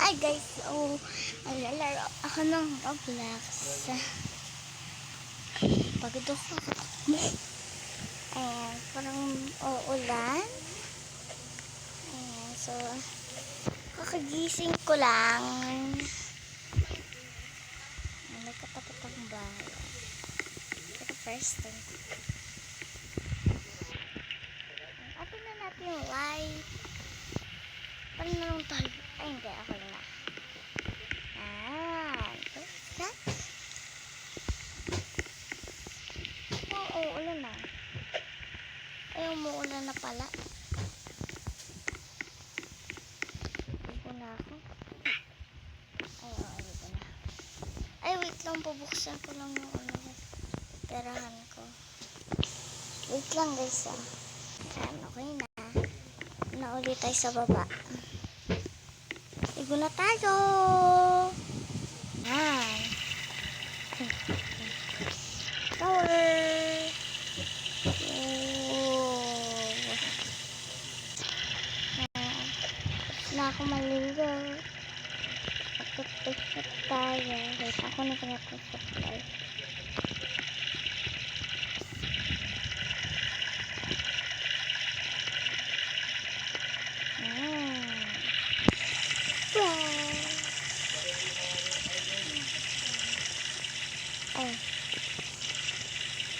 Hi guys, so maglalaro ako ng Roblox. Pagod ako. Ayan, parang uulan. Ayan, so kakagising ko lang. Nagkatapat ang bahay. Ito first time. Open na natin yung light. Paano na tayo? Ay, hindi. Ako na. Ah, that? Oo, oh, ulan na. Ay, umuulan na pala. Dito na ako. Ay, oo, dito na. Ay, wait lang. Pabuksan ko lang yung ano. Tirahan ko. Wait lang, guys, ah. Ayan, okay na. Na ulit tayo sa baba. Igo na tayo. Yan. Tower. Tapos na ako maligo. Magtutupot tayo. Wait, ako na. Wow. Oh.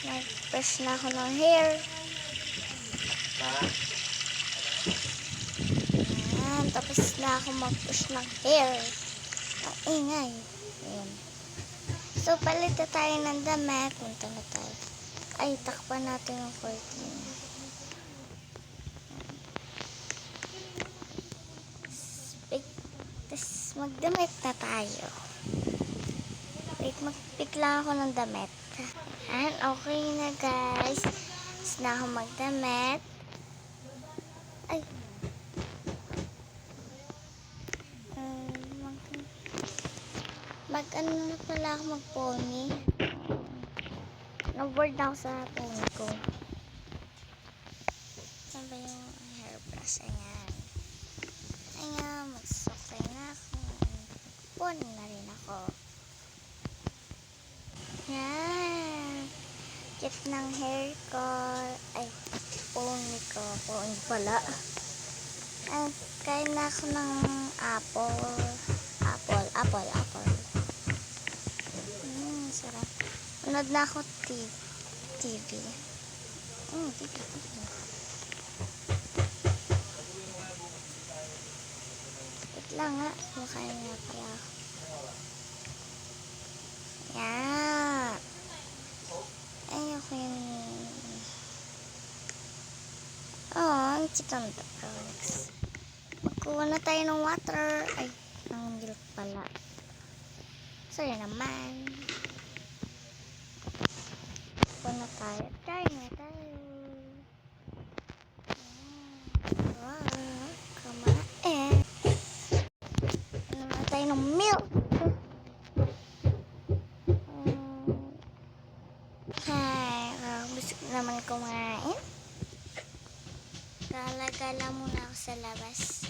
Nag-brush na ako ng hair. Ayan, tapos na ako mag-brush ng hair. Ang ingay. Ayan. So, palit na tayo ng damit. Punta na tayo. Ay, takpan natin yung 14. Wait, tapos magdamit na tayo. Wait, mag-pick lang ako ng damit. Ayan, okay na guys. Tapos na ako magdamit. Ay. Um, mag, mag ano na pala ako mag-pony. Na-board na ako sa pony ko. Saan ba yung hairbrush? Ayan. Ayan, magsukay na ako. Pony na rin ako. Yan. Cute ng hair ko. Ay, pony ko. Pony pala. Ay, kain na ako ng apple. Apple, apple, apple. Sarap. Unod na ako TV. Mm, TV, TV. Wait lang nga. Kumakain nga pala ako. Yan. Ayoko yung... Oh, ang chitong products. Magkuha na tayo ng water. Ay, ng milk pala. Sorry naman. Magkuha na tayo. Tayo na tayo. Wow. Kumain. Ano na tayo ng milk. Hi, gusto ko naman kumain. Gala-gala muna ako sa labas.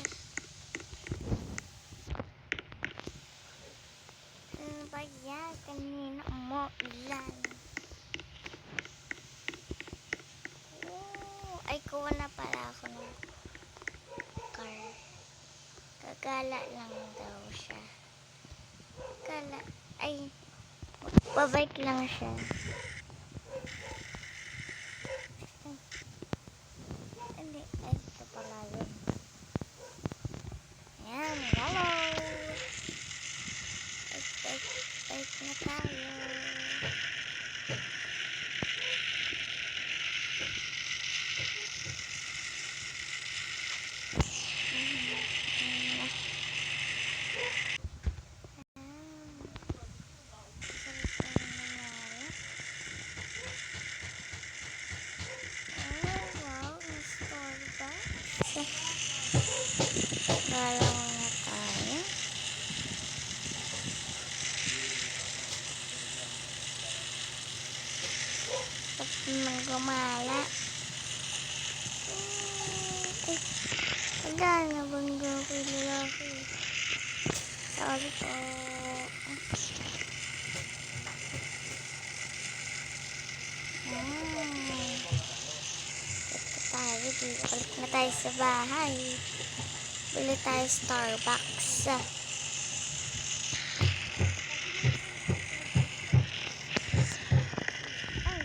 Ano ba yan? Kanina umuulan. Oh, ay, kuha na pala ako ng car. Gagala lang daw siya. Gala, ay, Pabike lang siya. Hindi, ay, ito pala yun. Ayan, hello! Bike, bike, bike na tayo. Oh, wow, may Starbucks. Gala muna tayo. Tapos naman gumala. Wala na bangga ko yung lalaki. sorry po. Ah. Tayo dito. Balik na tayo sa bahay. Bili tayo Starbucks. Ay,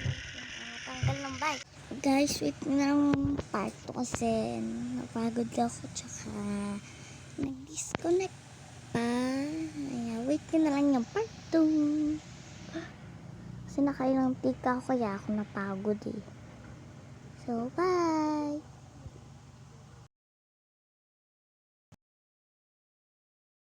natanggal ng bike. Guys, wait na lang part 2 kasi napagod ako tsaka nag-disconnect pa. Ayan, wait ko na lang yung part 2. Kasi nakailang tika ako kaya ako napagod eh. So, bye!